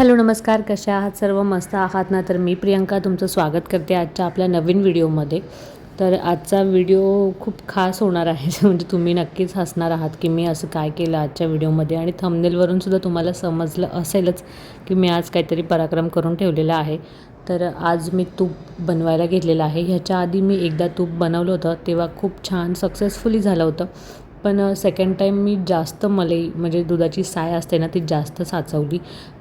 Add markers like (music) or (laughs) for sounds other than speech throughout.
Hello नमस्कार. कशा आहात सर्व? मस्त आहात ना? तर मी प्रियंका तुमचं स्वागत करते आजच्या आपल्या नवीन व्हिडिओमध्ये. तर आजचा व्हिडिओ खूप खास होणार आहे. (laughs) म्हणजे तुम्ही नक्कीच हसणार आहात की मी असं काय केलं आजच्या व्हिडिओमध्ये आणि थंबनेलवरून सुद्धा तुम्हाला समजलं असेलच की मी आज काहीतरी पराक्रम करून ठेवलेला आहे. तर आज मी तूप बनवायला घेतलेलं आहे. ह्याच्या आधी मी एकदा तूप बनवलं होतं. तेव्हा खूप छान सक्सेसफुली झालं होतं. पण सेकंड टाईम मी जास्त मलई म्हणजे दुधाची साय असते ना ती जास्त साचवली.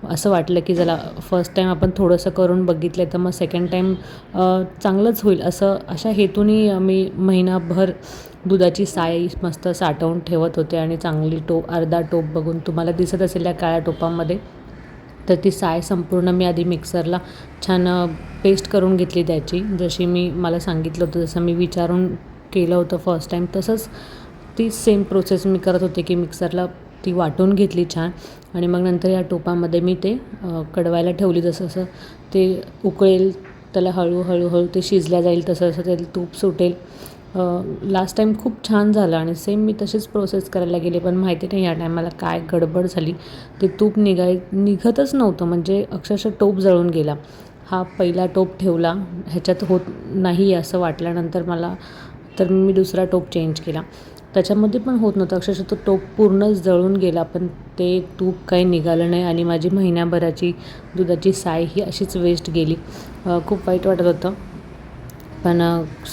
असं वाटलं की जरा फर्स्ट टाईम आपण थोडंसं करून बघितलं तर मग सेकंड टाईम चांगलंच होईल. असं अशा हेतूने मी महिनाभर दुधाची साय मस्त साठवून ठेवत होते आणि चांगली टोप अर्धा टोप बघून तुम्हाला दिसत असेल या काळ्या टोपामध्ये तर ती साय संपूर्ण मी आधी मिक्सरला छान पेस्ट करून घेतली त्याची. जशी मी मला सांगितलं होतं जसं मी विचारून केलं होतं फर्स्ट टाईम तसंच ती सेम प्रोसेस मी करत होते की मिक्सरला ती वाटून घेतली छान. आणि मग नंतर या टोपामध्ये मी ते कडवायला ठेवली जसं जसं ते उकळेल त्याला हळूहळू हळू ते शिजल्या जाईल तसं तसं ते तूप सुटेल. लास्ट टाईम खूप छान झालं आणि सेम मी तशीच प्रोसेस करायला गेले पण माहिती नाही या टायमाला काय गडबड झाली. ते तूप निघाय निघतच नव्हतं म्हणजे अक्षरशः टोप जळून गेला. हा पहिला टोप ठेवला ह्याच्यात होत नाही असं वाटल्यानंतर मला तर मी दुसरा टोप चेंज केला. त्याच्यामध्ये पण होत नव्हतं. अक्षरशः तो टोप पूर्णच जळून गेला पण ते तूप काही निघालं नाही आणि माझी महिन्याभराची दुधाची साय ही अशीच वेस्ट गेली. खूप वाईट वाटत होतं. पण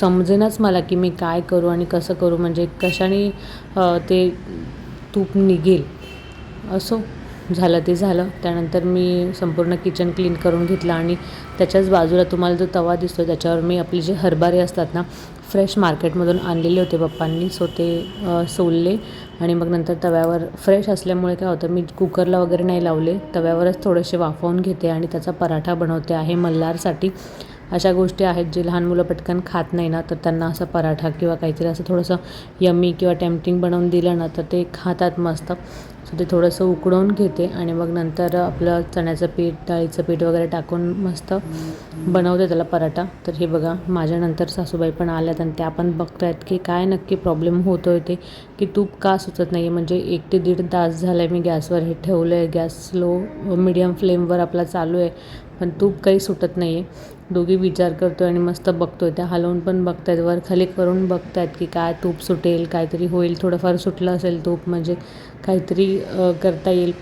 समजेनाच मला की मी काय करू आणि कसं करू म्हणजे कशाने ते तूप निघेल. असो झालं ते झालं. त्यानंतर मी संपूर्ण किचन क्लीन करून घेतलं आणि त्याच्याच बाजूला तुम्हाला जो तवा दिसतो त्याच्यावर मी आपले जे हरभरे असतात ना फ्रेश मार्केटमधून आणलेले होते पप्पांनी. सो ते सोलले आणि मग नंतर तव्यावर फ्रेश असल्यामुळे काय होतं मी कुकरला वगैरे नाही लावले. तव्यावरच थोडेसे वाफवून घेते आणि त्याचा पराठा बनवते आहे मल्हारसाठी. अशा गोष्टी आहेत जे लहान मुलं पटकन खात नाही ना तर त्यांना असं पराठा किंवा काहीतरी असं थोडंसं यमी किंवा टेम्पटिंग बनवून दिलं ना तर ते खातात मस्त. सो ते थोडंसं उकडवून घेते आणि मग नंतर आपलं चण्याचं पीठ डाळीचं पीठ वगैरे टाकून मस्त बनवते त्याला पराठा. तर हे बघा माझ्यानंतर सासूबाई पण आल्यात आणि त्या पण बघत आहेत की काय नक्की प्रॉब्लेम होतो आहे ते की तूप का सुचत नाही आहे म्हणजे एक ते दीड तास झाला आहे मी गॅसवर हे ठेवलं आहे गॅस स्लो मिडियम फ्लेमवर आपला चालू आहे. पण तूप काही सुटत नाही आहे दोघी विचार करतो आहे आणि मस्त बघतो आहे त्या हलवून पण बघत आहेत वर खाली करून बघत आहेत की काय तूप सुटेल काहीतरी होईल. थोडंफार सुटलं असेल तूप म्हणजे काहीतरी करता येईल.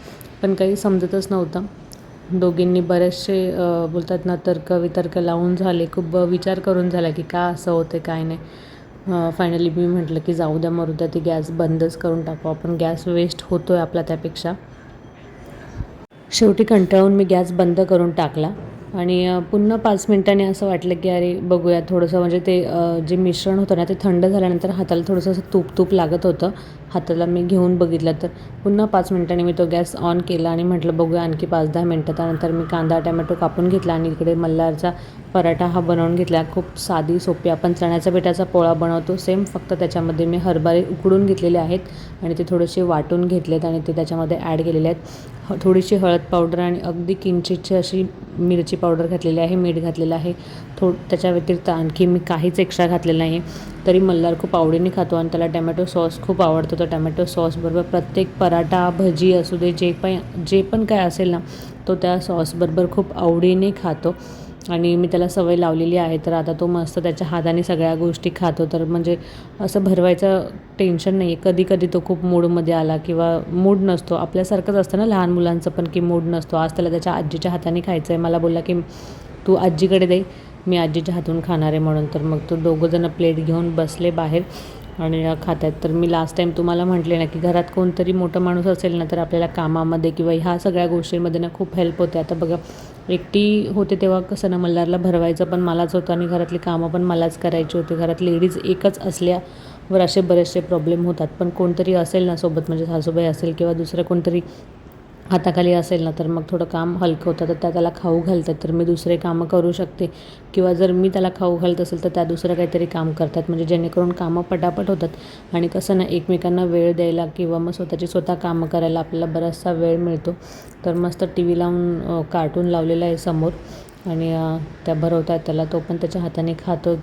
पण काही समजतच नव्हतं. दोघींनी बरेचसे बोलतात ना तर्क वितर्क लावून झाले. खूप विचार करून झाला की का असं होतं काय नाही. फायनली मी म्हटलं की जाऊ द्या मरू द्या. ती गॅस बंदच करून टाकू. आपण गॅस वेस्ट होतो आहे आपला त्यापेक्षा. शेवटी कंटाळून मी गॅस बंद करून टाकला. आणि पुन्हा पाच मिनटांनी असं वाटलं की अरे बघूया थोडंसं म्हणजे ते जे मिश्रण होतं ना ते थंड झाल्यानंतर हाताला थोडंसं असं तूप तूप लागत होतं. हाताला मी घेऊन बघितलं तर पुन्हा पाच मिनटांनी मी तो गॅस ऑन केला आणि म्हटलं बघूया आणखी पाच दहा मिनटं. त्यानंतर मी कांदा टमॅटो कापून घेतला आणि इकडे मल्हारचा पराठा हा बनवून घेतला. खूप साधी सोपी. आपण चण्याच्या पिठाचा पोळा बनवतो. सेम फक्त त्याच्यामध्ये मी हरभरे उकडून घेतलेले आहेत आणि ते थोडेसे वाटून घेतलेत आणि ते त्याच्यामध्ये ॲड केलेले आहेत. थोडीशी हळद पावडर आणि अगदी किंचितची अशी मिरची पावडर घातलेली आहे मीठ घातलेलं आहे. थो त्याच्या व्यतिरिक्त आणखी मी काहीच एक्स्ट्रा घातलेलं नाही. तरी मल्हार खूप आवडीने खातो आणि त्याला टॅमॅटो सॉस खूप आवडतो. तर टॅमॅटो सॉसबरोबर प्रत्येक पराठा भजी असू दे जे पण जे पण काय असेल ना तो त्या सॉसबरोबर खूप आवडीने खातो. आणि मी त्याला सवय लावलेली आहे. तर आता तो मस्त त्याच्या हाताने सगळ्या गोष्टी खातो. तर म्हणजे असं भरवायचं टेन्शन नाही आहे कधी कधी तो खूप मूडमध्ये आला किंवा मूड नसतो. आपल्यासारखंच असतं ना लहान मुलांचं पण की मूड नसतो. आज त्याला त्याच्या आजीच्या हाताने खायचं आहे मला बोलला की तू आजीकडे दे. मी आजीच्या हातून खाणार आहे म्हणून. तर मग तो दोघंजणं प्लेट घेऊन बसले बाहेर आणि खातात. तर मी लास्ट टाईम तुम्हाला म्हटले ना की घरात कोणतरी मोठं माणूस असेल ना तर आपल्याला कामामध्ये किंवा ह्या सगळ्या गोष्टींमध्ये ना खूप हेल्प होते. आता बघा एकटी होते तेव्हा कसं ना मल्हारला भरवायचं पण मलाच होतं आणि घरातली कामं पण मलाच करायची होती. घरात लेडीज एकच असल्यावर असे बरेचसे प्रॉब्लेम होतात. पण कोणतरी असेल ना सोबत म्हणजे सासूबाई असेल किंवा दुसरं कोणतरी हाताखाली असेल ना तर मग थोडं काम हलकं होतं तर त्या त्याला खाऊ घालतात. तर मी दुसरे कामं करू शकते. किंवा जर मी त्याला खाऊ घालत असेल तर त्या दुसरं काहीतरी काम करतात. म्हणजे जेणेकरून कामं पटापट होतात. आणि कसं ना एकमेकांना वेळ द्यायला किंवा मग स्वतःची स्वतः कामं करायला आपल्याला बराचसा वेळ मिळतो. तर मस्त टी व्ही लावून कार्टून लावलेला आहे समोर. आणि त्या भरवतात त्याला. तो पण त्याच्या हाताने खातो.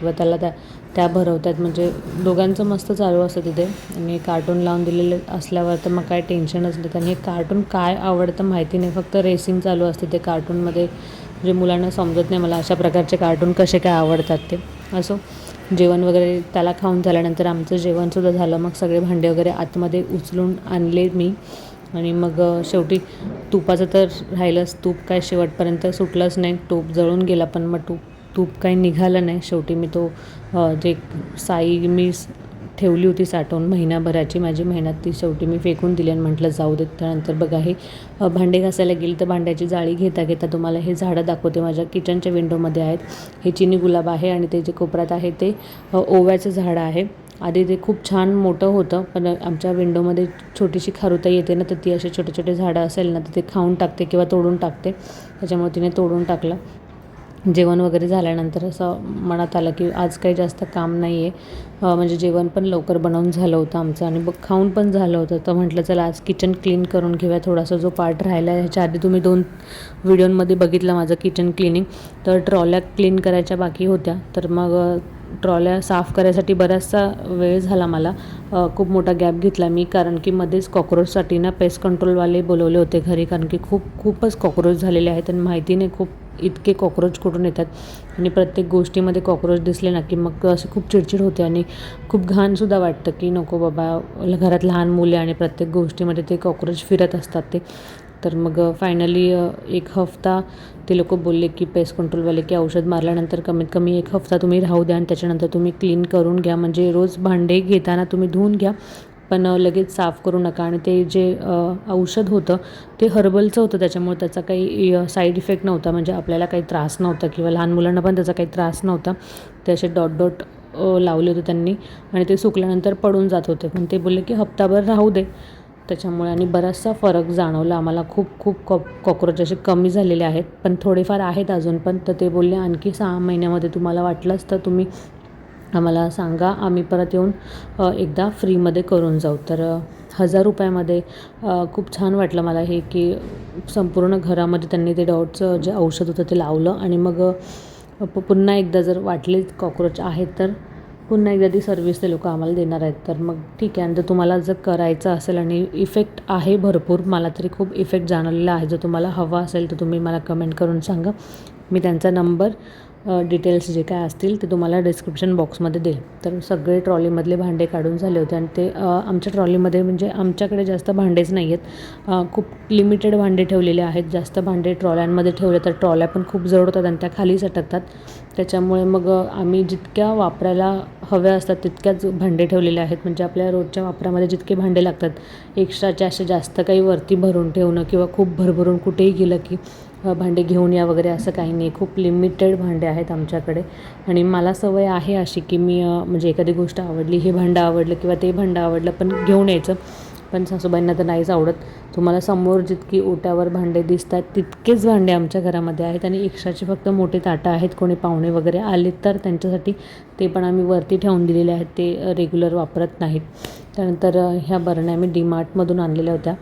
किंवा त्याला त्या त्या भरवतात. म्हणजे दोघांचं मस्त चालू असतं तिथे. आणि कार्टून लावून दिलेले असल्यावर तर मग काय टेन्शनच नाही. त्यांनी कार्टून काय आवडतं माहिती नाही. फक्त रेसिंग चालू असते ते कार्टूनमध्ये म्हणजे मुलांना समजत नाही मला अशा प्रकारचे कार्टून कसे काय आवडतात ते. असो. जेवण वगैरे त्याला खाऊन झाल्यानंतर आमचं जेवणसुद्धा झालं. मग सगळे भांडे वगैरे आतमध्ये उचलून आणले मी. आणि मग शेवटी तुपाचं तर राहिलंच. तूप काय शेवटपर्यंत सुटलंच नाही. तूप जळून गेला पण मग तूप. तूप काही निघालं नाही. शेवटी मी तो जे साई मी ठेवली होती साठवून महिनाभराची माझी मेहनत ती शेवटी मी फेकून दिली आणि म्हटलं जाऊ देत त्यानंतर बघा हे भांडे घासायला गेली तर भांड्याची जाळी घेता घेता तुम्हाला हे झाडं दाखवते. माझ्या किचनच्या विंडोमध्ये आहेत. हे चिनी गुलाब आहे आणि ते जे कोपऱ्यात आहे ते ओव्याचं झाड आहे. आधी ते खूप छान मोठं होतं पण आमच्या विंडोमध्ये छोटीशी खारुता येते ना तर ती असे छोटे छोटे झाडं असेल ना तर ते खाऊन टाकते किंवा तोडून टाकते. त्याच्यामुळे तिने तोडून टाकलं. जेवण वगैरे झाल्यानंतर असं मनात आलं की आज काही जास्त काम नाही आहे म्हणजे जेवण पण लवकर बनवून झालं होतं आमचं आणि बघ खाऊन पण झालं होतं. तर म्हटलं चला आज किचन क्लीन करून घेऊया थोडासा जो पार्ट राहिला आहे. ह्याच्या आधी तुम्ही दोन व्हिडिओमध्ये बघितलं माझं किचन क्लिनिंग तर ट्रॉल्या क्लीन करायच्या बाकी होत्या. तर मग ट्रॉल्या साफ करायसाठी बराचसा वेळ झाला मला. खूप मोठा गॅप घेतला मी कारण की मध्येच कॉक्रोचसाठी ना पेस्ट कंट्रोलवाले बोलवले होते घरी कारण की खूप खूपच कॉक्रोच झालेले आहेत आणि माहिती नाही खूप इतके कॉक्रोच कुठून येतात. आणि प्रत्येक गोष्टीमध्ये कॉक्रोच दिसले ना की मग असे खूप चिडचिड होते आणि खूप घाणसुद्धा वाटतं की नको बाबा घरात लहान मुले आणि प्रत्येक गोष्टीमध्ये ते कॉक्रोच फिरत असतात ते. तर मग फायनली एक हफ्ता ते लोक बोलले की पेस्ट कंट्रोलवाले की औषध मारल्यानंतर कमीत कमी एक हफ्ता तुम्ही राहू द्या आणि त्याच्यानंतर तुम्ही क्लीन करून घ्या. म्हणजे रोज भांडे घेताना तुम्ही धुवून घ्या पण लगेच साफ करू नका. आणि ते जे औषध होतं ते हर्बलचं होतं. त्याच्यामुळे त्याचा काही साईड इफेक्ट नव्हता. म्हणजे आपल्याला काही त्रास नव्हता किंवा लहान मुलांना पण त्याचा काही त्रास नव्हता. ते असे डॉट डॉट लावले होते त्यांनी आणि ते सुकल्यानंतर पडून जात होते. पण ते बोलले की हप्ताभर राहू दे. त्याच्यामुळे आणि बराचसा फरक जाणवला आम्हाला. खूप खूप कॉ कॉक्रोच असे कमी झालेले आहेत. पण थोडेफार आहेत अजून पण. तर ते बोलले आणखी सहा महिन्यामध्ये तुम्हाला वाटलंच तर तुम्ही आम्हाला सांगा. आम्ही परत येऊन एकदा फ्रीमध्ये करून जाऊ. तर हजार रुपयामध्ये खूप छान वाटलं मला हे की संपूर्ण घरामध्ये त्यांनी ते डॉटचं जे औषध होतं ते लावलं. आणि मग पुन्हा एकदा जर वाटले कॉक्रोच आहेत तर पुन्हा एकदा ती सर्विस ते लोक आम्हाला देणार आहेत. तर मग ठीक आहे. आणि जर तुम्हाला जर करायचं असेल आणि इफेक्ट आहे भरपूर मला तरी खूप इफेक्ट जाणवलेला आहे. जर तुम्हाला हवा असेल तर तुम्ही मला कमेंट करून सांगा. मी त्यांचा नंबर डिटेल्स जे काय असतील ते तुम्हाला डिस्क्रिप्शन बॉक्समध्ये देईल. तर सगळे ट्रॉलीमधले भांडे काढून झाले होते आणि ते आमच्या ट्रॉलीमध्ये म्हणजे आमच्याकडे जास्त भांडेच नाही आहेत खूप लिमिटेड भांडे ठेवलेले आहेत. जास्त भांडे ट्रॉल्यांमध्ये ठेवले तर ट्रॉल्या पण खूप जड होतात आणि त्या खाली सटकतात. त्याच्यामुळे मग आम्ही जितक्या वापरायला हव्या असतात तितक्याच भांडे ठेवलेले आहेत. म्हणजे आपल्या रोजच्या वापरामध्ये जितके भांडे लागतात एक्स्ट्राचे असे जास्त काही वरती भरून ठेवणं किंवा खूप भरभरून कुठेही गेलं की भांडे घेऊन या वगैरे असं काही नाही. खूप लिमिटेड भांडे आहेत आमच्याकडे. आणि मला सवय आहे अशी की मी म्हणजे एखादी गोष्ट आवडली हे भांडं आवडलं किंवा ते भांडं आवडलं पण घेऊन यायचं. पण सासूबाईंना तर नाहीच आवडत. तुम्हाला समोर जितकी ओट्यावर भांडे दिसतात तितकेच भांडे आमच्या घरामध्ये आहेत आणि एक्स्ट्राचे फक्त मोठे ताटं आहेत. कोणी पाहुणे वगैरे आले तर त्यांच्यासाठी ते पण आम्ही वरती ठेवून दिलेले आहेत. ते रेग्युलर वापरत नाहीत. त्यानंतर ह्या बरण्या मी डीमार्टमधून आणलेल्या होत्या.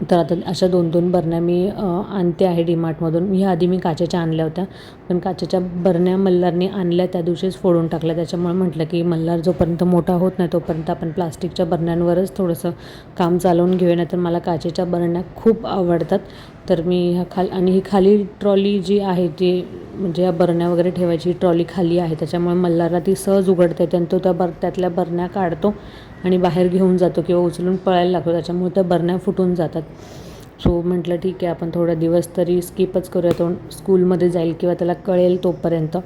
तर आता अशा दोन दोन बरण्या मी आणते आहे डीमार्टमधून. ह्या आधी मी काचेच्या आणल्या होत्या. पण काचेच्या बरण्या मल्हारने आणल्या त्या दिवशीच फोडून टाकल्या. त्याच्यामुळे म्हटलं की मल्हार जोपर्यंत मोठा होत नाही तोपर्यंत आपण प्लास्टिकच्या बरण्यांवरच थोडंसं काम चालवून घेऊया. नाही तर मला काचेच्या बरण्या खूप आवडतात. तर मी ह्या खाल आणि ही खाली ट्रॉली जी आहे जी म्हणजे या बरण्या वगैरे ठेवायची ट्रॉली खाली आहे. त्याच्यामुळे मल्हारला ती सहज उघडता येते आणि तो त्या बर त्यातल्या बरण्या काढतो. आणि बाहेर घेऊन जातो किंवा उचलून पळायला लागतो त्याच्यामुळे त्या बरण्या फुटून जातात. सो म्हटलं ठीक आहे आपण थोडा दिवस तरी स्किपच करूया. तो स्कूलमध्ये जाईल किंवा त्याला कळेल तोपर्यंत.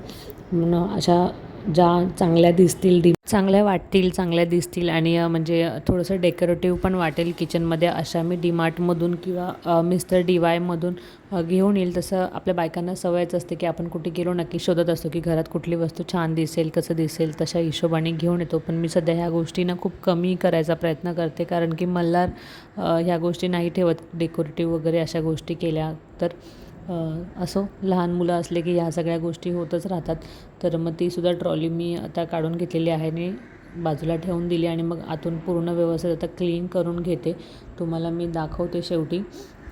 म्हणून अशा ज्या चांगल्या दिसतील डी चांगल्या वाटतील चांगल्या दिसतील आणि म्हणजे थोडंसं डेकोरेटिव्ह पण वाटेल किचनमध्ये अशा मी डीमार्टमधून किंवा मिस्टर डी वायमधून घेऊन येईल. तसं आपल्या बायकांना सवयच असते की आपण कुठे गेलो नक्की शोधत असतो की घरात कुठली वस्तू छान दिसेल कसं दिसेल तशा हिशोबाने घेऊन येतो. पण मी सध्या ह्या गोष्टींना खूप कमी करायचा प्रयत्न करते कारण की मल्हार ह्या गोष्टी नाही ठेवत डेकोरेटिव्ह वगैरे अशा गोष्टी केल्या तर. असो लहान मुलं असले की ह्या सगळ्या गोष्टी होतच राहतात. तर मग तीसुद्धा ट्रॉली मी आता काढून घेतलेली आहे आणि बाजूला ठेवून दिली आणि मग आतून पूर्ण व्यवस्थित आता क्लीन करून घेते. तुम्हाला मी दाखवते शेवटी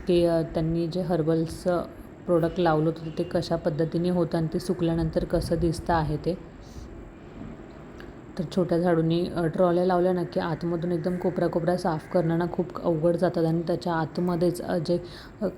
की त्यांनी जे हर्बल्सचं प्रोडक्ट लावलं होतं ते कशा पद्धतीने होतं आणि ते सुकल्यानंतर कसं दिसतं आहे ते. तर छोट्या झाडूंनी ट्रॉल्या लावल्या ना की आतमधून एकदम कोपरा कोपरा साफ करणं ना खूप अवघड जातात आणि त्याच्या आतमध्येच जे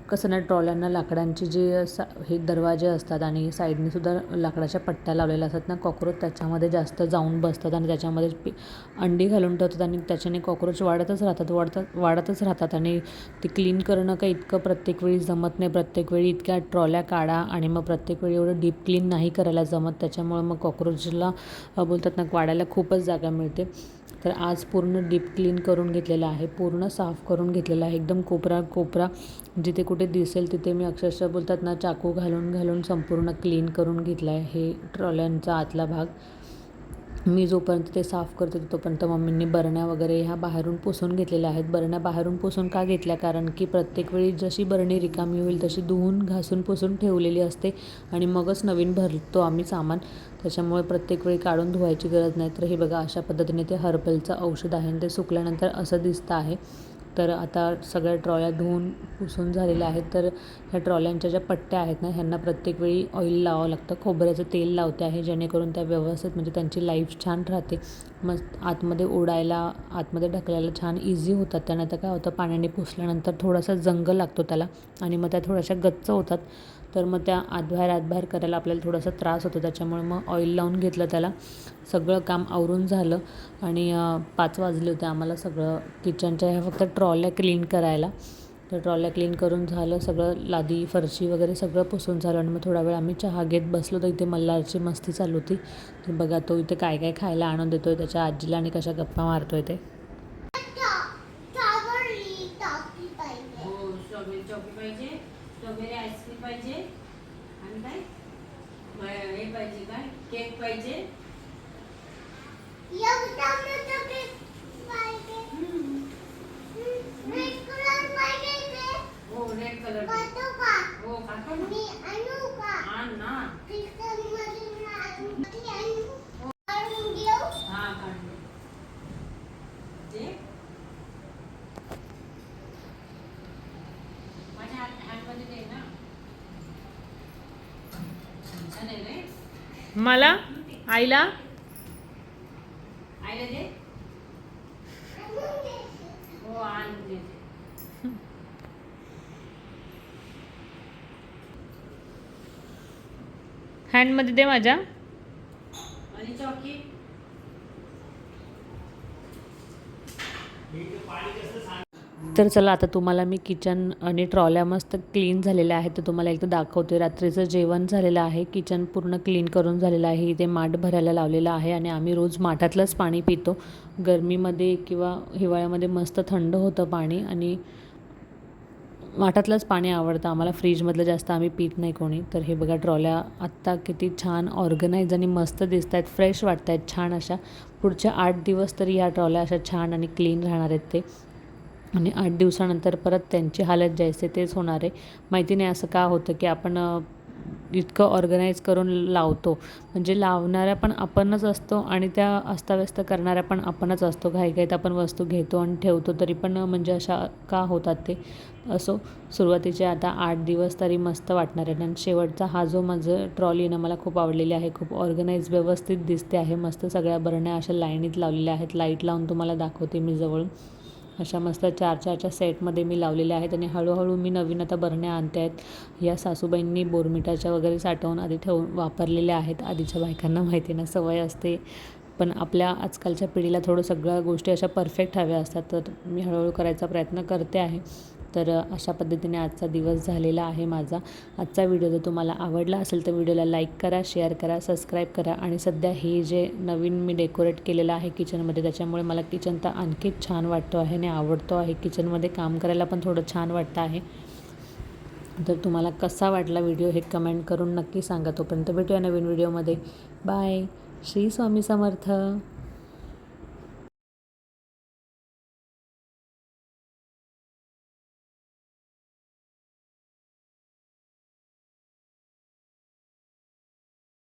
कसं ना ट्रॉल्यांना लाकडांची जे सा हे दरवाजे असतात आणि साईडने सुद्धा लाकडाच्या पट्ट्या लावलेल्या असतात ना कॉक्रोच त्याच्यामध्ये जास्त जाऊन बसतात आणि त्याच्यामध्ये पी अंडी घालून ठेवतात आणि त्याच्याने कॉक्रोच वाढतच राहतात वाढतात वाढतच राहतात आणि ते क्लीन करणं काही इतकं प्रत्येक वेळी जमत नाही. प्रत्येक वेळी इतक्या ट्रॉल्या काढा आणि मग प्रत्येक वेळी एवढं डीप क्लीन नाही करायला जमत. त्याच्यामुळं मग कॉक्रोचला बोलतात ना वाढायला खूपच जागा मिळते. तर आज पूर्ण डीप क्लीन करून घेतलेलं आहे पूर्ण साफ करून घेतलेलं आहे. एकदम कोपरा कोपरा. जिथे कुठे दिसेल तिथे मी अक्षरशः बोलतात ना चाकू घालून घालून संपूर्ण क्लीन करून घेतलं आहे हे ट्रॉल्यांचा आतला भाग. मी जोपर्यंत ते साफ करते तोपर्यंत मम्मींनी बरण्या वगैरे ह्या बाहेरून पुसून घेतलेल्या आहेत. बरण्या बाहेरून पुसून का घेतल्या? कारण की प्रत्येक वेळी जशी बरणी रिकामी होईल तशी धुवून घासून पुसून ठेवलेली असते आणि मगच नवीन भरतो आम्ही सामान. त्याच्यामुळे प्रत्येक वेळी काढून धुवायची गरज नाही. तर हे बघा अशा पद्धतीने ते हर्बलचं औषध आहे आणि ते सुकल्यानंतर असं दिसतं आहे. तर आता सगळ्या ट्रॉल्या धुवून पुसून झालेल्या आहेत. तर ह्या ट्रॉल्यांच्या ज्या पट्ट्या आहेत ना ह्यांना प्रत्येक वेळी ऑइल लावावं लागतं. खोबऱ्याचं तेल लावते आहे जेणेकरून त्या व्यवस्थित म्हणजे त्यांची लाईफ छान राहते. मस्त आतमध्ये ओढायला आतमध्ये ढकलायला छान इझी होतात. त्यांना तर काय होतं पाण्याने पुसल्यानंतर थोडासा जंग लागतो त्याला आणि मग त्या थोड्याशा गच्च होतात. तर मग त्या आतबाहेर आतभार करायला आपल्याला थोडासा त्रास होतो. त्याच्यामुळे मग ऑइल लावून घेतलं त्याला. सगळं काम आवरून झालं. आणि पाच वाजले होते आम्हाला सगळं. किचनच्या ह्या फक्त ट्रॉल्या क्लीन करायला. तर ट्रॉल्या क्लीन करून झालं. सगळं लादी फरशी वगैरे सगळं पुसून झालं. आणि मग थोडा वेळ आम्ही चहा घेत बसलो. तर इथे मल्हारची मस्ती चालू होती. तर बघा तो इथे काय काय खायला आणून देतो आहे त्याच्या आजीला आणि कशा गप्पा मारतो आहे ते स्ट्रॉबेरी टॉफी पाहिजे हो स्ट्रॉबेरी चॉकी पाहिजे स्ट्रॉबेरी आईस्क्रीम पाहिजे आणि काय म- हे पाहिजे काय केक पाहिजे? एवढा मोठा केक पाहिजे. रेड कलर पाहिजे ते. हो रेड कलर खातो का? हो खातो ना. मी आणू का? आण ना. किचनमध्ये आणू. ती आणू. आणून घेऊ. हा काढ ते माझ्या हात हातमध्ये दे ना. छान आहे रे. मला आईला. घे हो हँडमध्ये दे माझ्या आणि चॉकी तर चला आता तुम्हाला मी किचन आणि ट्रॉल्या मस्त क्लीन झालेल्या आहेत तर तुम्हाला एकदा दाखवते. रात्रीचं जेवण झालेलं आहे किचन पूर्ण क्लीन करून झालेलं आहे. इथे माठ भरायला लावलेलं आहे आणि आम्ही रोज माठातलंच पाणी पितो. गरमीमध्ये किंवा हिवाळ्यामध्ये मस्त थंड होतं पाणी आणि माठातलंच पाणी आवडतं. आम्हाला फ्रीजमधलं जास्त आम्ही पीत नाही कोणी. तर हे बघा ट्रॉल्या आत्ता किती छान ऑर्गनाईज आणि मस्त दिसत आहेत फ्रेश वाटत आहेत छान अशा. पुढच्या आठ दिवस तरी ह्या ट्रॉल्या अशा छान आणि क्लीन राहणार आहेत ते. आणि आठ दिवसानंतर परत त्यांची हालत जायचे तेच होणार आहे. माहिती नाही असं का होतं की आपण इतकं ऑर्गनाईज करून लावतो. म्हणजे लावणाऱ्या पण आपणच असतो आणि त्या अस्ताव्यस्त करणाऱ्या पण आपणच असतो. घाईघाईत आपण वस्तू घेतो आणि ठेवतो तरी पण म्हणजे अशा का होतात ते? असो सुरुवातीचे आता आठ दिवस तरी मस्त वाटणार आहे आणि शेवटचा हा जो माझं ट्रॉली ना मला खूप आवडलेली आहे. खूप ऑर्गनाईज व्यवस्थित दिसते आहे. मस्त सगळ्या बरण्या अशा लाईनीत लावलेल्या आहेत. लाइट लावून तुम्हाला दाखवते मी जवळून. अशा मस्त चार चारच्या सेटमध्ये मी लावलेल्या आहेत आणि हळूहळू मी नवीन आता बरण्या आणते आहेत. या सासूबाईंनी बोरमिठाच्या वगैरे साठवून आधी ठेवून वापरलेल्या आहेत. आधीच्या बायकांना माहिती ना सवय असते. पण आपल्या आजकालच्या पिढीला थोडं सगळ्या गोष्टी अशा परफेक्ट हव्या असतात. तर मी हळूहळू करायचा प्रयत्न करते आहे. तर अशा पद्धतीने आजचा दिवस झालेला आहे माझा. आजचा व्हिडिओ जर तुम्हाला आवडला असेल तर व्हिडिओला लाईक करा शेअर करा सबस्क्राईब करा आणि सध्या हे जे नवीन मी डेकोरेट केलेलं आहे किचनमध्ये त्याच्यामुळे मला किचन तर आणखीच छान वाटतो आहे आणि आवडतो आहे. किचनमध्ये काम करायला पण थोडं छान वाटतं आहे. तर तुम्हाला कसा वाटला व्हिडिओ हे कमेंट करून नक्की सांगा. तोपर्यंत भेटूया नवीन व्हिडिओमध्ये. बाय. श्री स्वामी समर्थ.